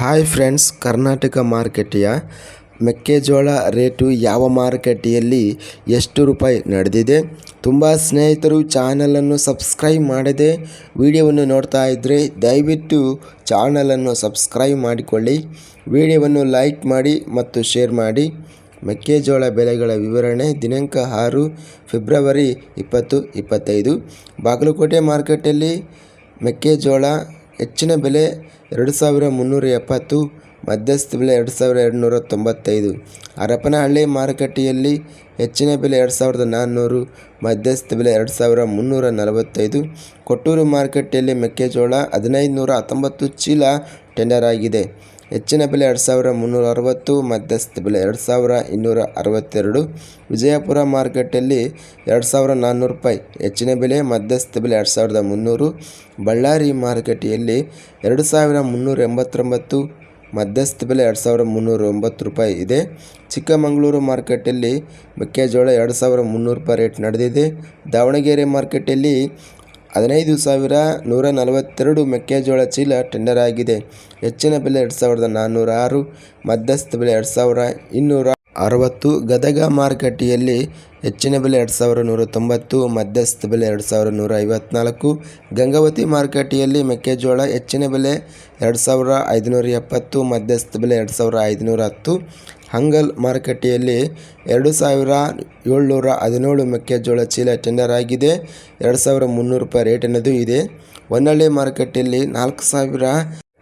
Hi friends, Karnataka ಮಾರುಕಟ್ಟೆಯ ಮೆಕ್ಕೆಜೋಳ rate ಯಾವ ಮಾರುಕಟ್ಟೆಯಲ್ಲಿ ಎಷ್ಟು ರೂಪಾಯಿ ನಡೆದಿದೆ? ತುಂಬ ಸ್ನೇಹಿತರು ಚಾನಲನ್ನು ಸಬ್ಸ್ಕ್ರೈಬ್ ಮಾಡದೆ ವಿಡಿಯೋವನ್ನು ನೋಡ್ತಾ ಇದ್ದರೆ ದಯವಿಟ್ಟು ಚಾನಲನ್ನು ಸಬ್ಸ್ಕ್ರೈಬ್ ಮಾಡಿಕೊಳ್ಳಿ. ವಿಡಿಯೋವನ್ನು ಲೈಕ್ ಮಾಡಿ ಮತ್ತು ಶೇರ್ ಮಾಡಿ. ಮೆಕ್ಕೆಜೋಳ ಬೆಲೆಗಳ ವಿವರಣೆ ದಿನಾಂಕ ಆರು ಫೆಬ್ರವರಿ ಇಪ್ಪತ್ತು ಇಪ್ಪತ್ತೈದು. ಬಾಗಲಕೋಟೆ ಮಾರುಕಟ್ಟೆಯಲ್ಲಿ ಮೆಕ್ಕೆಜೋಳ ಹೆಚ್ಚಿನ ಬೆಲೆ ಎರಡು ಸಾವಿರ ಮುನ್ನೂರ ಎಪ್ಪತ್ತು, ಮಧ್ಯಸ್ಥ ಬೆಲೆ ಎರಡು ಸಾವಿರ ಎರಡುನೂರ ತೊಂಬತ್ತೈದು. ಹರಪನಹಳ್ಳಿ ಮಾರುಕಟ್ಟೆಯಲ್ಲಿ ಹೆಚ್ಚಿನ ಬೆಲೆ ಎರಡು ಸಾವಿರದ ನಾನ್ನೂರು, ಮಧ್ಯಸ್ಥ ಬೆಲೆ ಎರಡು ಸಾವಿರ ಮುನ್ನೂರ ನಲವತ್ತೈದು. ಕೊಟ್ಟೂರು ಮಾರುಕಟ್ಟೆಯಲ್ಲಿ ಮೆಕ್ಕೆಜೋಳ ಹದಿನೈದು ನೂರ ಹತ್ತೊಂಬತ್ತು ಚೀಲ ಟೆಂಡರ್ ಆಗಿದೆ. ಹೆಚ್ಚಿನ ಬೆಲೆ ಎರಡು ಸಾವಿರ ಮುನ್ನೂರ ಅರವತ್ತು, ಮಧ್ಯಸ್ಥ ಬೆಲೆ ಎರಡು ಸಾವಿರ ಇನ್ನೂರ ಅರವತ್ತೆರಡು. ವಿಜಯಪುರ ಮಾರ್ಕೆಟಲ್ಲಿ ಎರಡು ಸಾವಿರ ನಾನ್ನೂರು ರೂಪಾಯಿ, ಹೆಚ್ಚಿನ ಬೆಲೆ, ಮಧ್ಯಸ್ಥ ಬೆಲೆ ಎರಡು ಸಾವಿರದ ಮುನ್ನೂರು. ಬಳ್ಳಾರಿ ಮಾರುಕಟ್ಟೆಯಲ್ಲಿ ಎರಡು ಸಾವಿರ ಮುನ್ನೂರ ಎಂಬತ್ತೊಂಬತ್ತು, ಮಧ್ಯಸ್ಥ ಬೆಲೆ ಎರಡು ಸಾವಿರ ಮುನ್ನೂರ ಒಂಬತ್ತು ರೂಪಾಯಿ ಇದೆ. ಚಿಕ್ಕಮಗಳೂರು ಮಾರುಕಟ್ಟೆಯಲ್ಲಿ ಮೆಕ್ಕೆಜೋಳ ಎರಡು ಸಾವಿರ ಮುನ್ನೂರು ರೂಪಾಯಿ ರೇಟ್ ನಡೆದಿದೆ. ದಾವಣಗೆರೆ ಮಾರ್ಕೆಟಲ್ಲಿ ಹದಿನೈದು ಸಾವಿರ ನೂರ ನಲವತ್ತೆರಡು ಮೆಕ್ಕೆಜೋಳ ಚೀಲ ಟೆಂಡರ್ ಆಗಿದೆ. ಹೆಚ್ಚಿನ ಬೆಲೆ ಎರಡು ಸಾವಿರದ ನಾನ್ನೂರ ಆರು ಮಧ್ಯಸ್ಥ ಬೆಲೆ ಎರಡು ಸಾವಿರ ಇನ್ನೂರ ಅರವತ್ತು. ಗದಗ ಮಾರುಕಟ್ಟೆಯಲ್ಲಿ ಹೆಚ್ಚಿನ ಬೆಲೆ ಎರಡು ಸಾವಿರ ನೂರ ತೊಂಬತ್ತು, ಮಧ್ಯಸ್ಥ ಬೆಲೆ ಎರಡು ಸಾವಿರ ನೂರ ಐವತ್ನಾಲ್ಕು. ಗಂಗಾವತಿ ಮಾರುಕಟ್ಟೆಯಲ್ಲಿ ಮೆಕ್ಕೆಜೋಳ ಹೆಚ್ಚಿನ ಬೆಲೆ ಎರಡು ಸಾವಿರ ಐದುನೂರ ಎಪ್ಪತ್ತು, ಮಧ್ಯಸ್ಥ ಬೆಲೆ ಎರಡು ಸಾವಿರ ಐದುನೂರ ಹತ್ತು. ಹಂಗಲ್ ಮಾರುಕಟ್ಟೆಯಲ್ಲಿ ಎರಡು ಸಾವಿರ ಏಳ್ನೂರ ಹದಿನೇಳು ಮೆಕ್ಕೆಜೋಳ ಚೀಲ ಟೆಂಡರ್ ಆಗಿದೆ. ಎರಡು ಸಾವಿರ ಮುನ್ನೂರು ರೂಪಾಯಿ ರೇಟ್ ಅನ್ನೋದು ಇದೆ. ಹೊನ್ನಳ್ಳಿ ಮಾರುಕಟ್ಟೆಯಲ್ಲಿ ನಾಲ್ಕು ಸಾವಿರ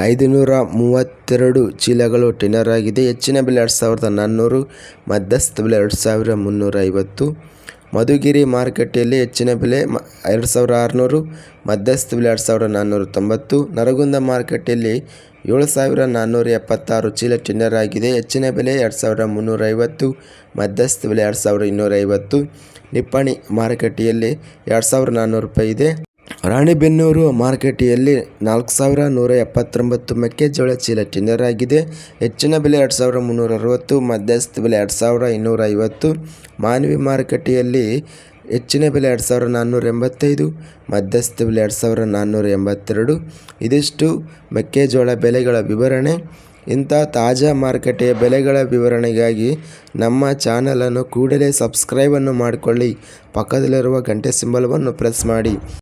ಐದುನೂರ ಮೂವತ್ತೆರಡು ಚೀಲಗಳು ಟೆಂಡರ್ ಆಗಿದೆ. ಹೆಚ್ಚಿನ ಬೆಲೆ ಎರಡು ಸಾವಿರದ ನಾನ್ನೂರು, ಮಧ್ಯಸ್ಥ ಬೆಲೆ ಎರಡು ಸಾವಿರ ಮುನ್ನೂರ ಐವತ್ತು. ಮಧುಗಿರಿ ಮಾರುಕಟ್ಟೆಯಲ್ಲಿ ಹೆಚ್ಚಿನ ಬೆಲೆ ಎರಡು ಸಾವಿರ ಆರುನೂರು, ಮಧ್ಯಸ್ಥ ಬೆಲೆ ಎರಡು ಸಾವಿರ ನಾನ್ನೂರ ತೊಂಬತ್ತು, ನರಗುಂದ ಮಾರುಕಟ್ಟೆಯಲ್ಲಿ ಏಳು ಸಾವಿರ ನಾನ್ನೂರ ಎಪ್ಪತ್ತಾರು ಚೀಲ ಟೆಂಡರ್ ಆಗಿದೆ. ಹೆಚ್ಚಿನ ಬೆಲೆ ಎರಡು ಸಾವಿರ ಮುನ್ನೂರ ಐವತ್ತು, ಮಧ್ಯಸ್ಥ ಬೆಲೆ ಎರಡು ಸಾವಿರ ಇನ್ನೂರೈವತ್ತು ನಿಪ್ಪಾಣಿ ಮಾರುಕಟ್ಟೆಯಲ್ಲಿ ಎರಡು ಸಾವಿರ ನಾನ್ನೂರು ರೂಪಾಯಿ ಇದೆ. ರಾಣಿಬೆನ್ನೂರು ಮಾರುಕಟ್ಟೆಯಲ್ಲಿ ನಾಲ್ಕು ಸಾವಿರ ನೂರ ಎಪ್ಪತ್ತೊಂಬತ್ತು ಮೆಕ್ಕೆಜೋಳ ಚೀಲ ಟೆಂಡರ್ ಆಗಿದೆ ಹೆಚ್ಚಿನ ಬೆಲೆ ಎರಡು ಸಾವಿರ ಮುನ್ನೂರ ಅರವತ್ತು, ಮಧ್ಯಸ್ಥ ಬೆಲೆ ಎರಡು ಸಾವಿರ ಇನ್ನೂರ ಐವತ್ತು. ಮಾನವಿ ಮಾರುಕಟ್ಟೆಯಲ್ಲಿ ಹೆಚ್ಚಿನ ಬೆಲೆ ಎರಡು ಸಾವಿರ ನಾನ್ನೂರ ಎಂಬತ್ತೈದು, ಮಧ್ಯಸ್ಥ ಬೆಲೆ ಎರಡು ಸಾವಿರ ನಾನ್ನೂರ ಎಂಬತ್ತೆರಡು. ಇದಿಷ್ಟು ಮೆಕ್ಕೆಜೋಳ ಬೆಲೆಗಳ ವಿವರಣೆ. ಇಂಥ ತಾಜಾ ಮಾರುಕಟ್ಟೆಯ ಬೆಲೆಗಳ ವಿವರಣೆಗಾಗಿ ನಮ್ಮ ಚಾನಲನ್ನು ಕೂಡಲೇ ಸಬ್ಸ್ಕ್ರೈಬನ್ನು ಮಾಡಿಕೊಳ್ಳಿ. ಪಕ್ಕದಲ್ಲಿರುವ ಗಂಟೆ ಸಿಂಬಲವನ್ನು ಪ್ರೆಸ್ ಮಾಡಿ.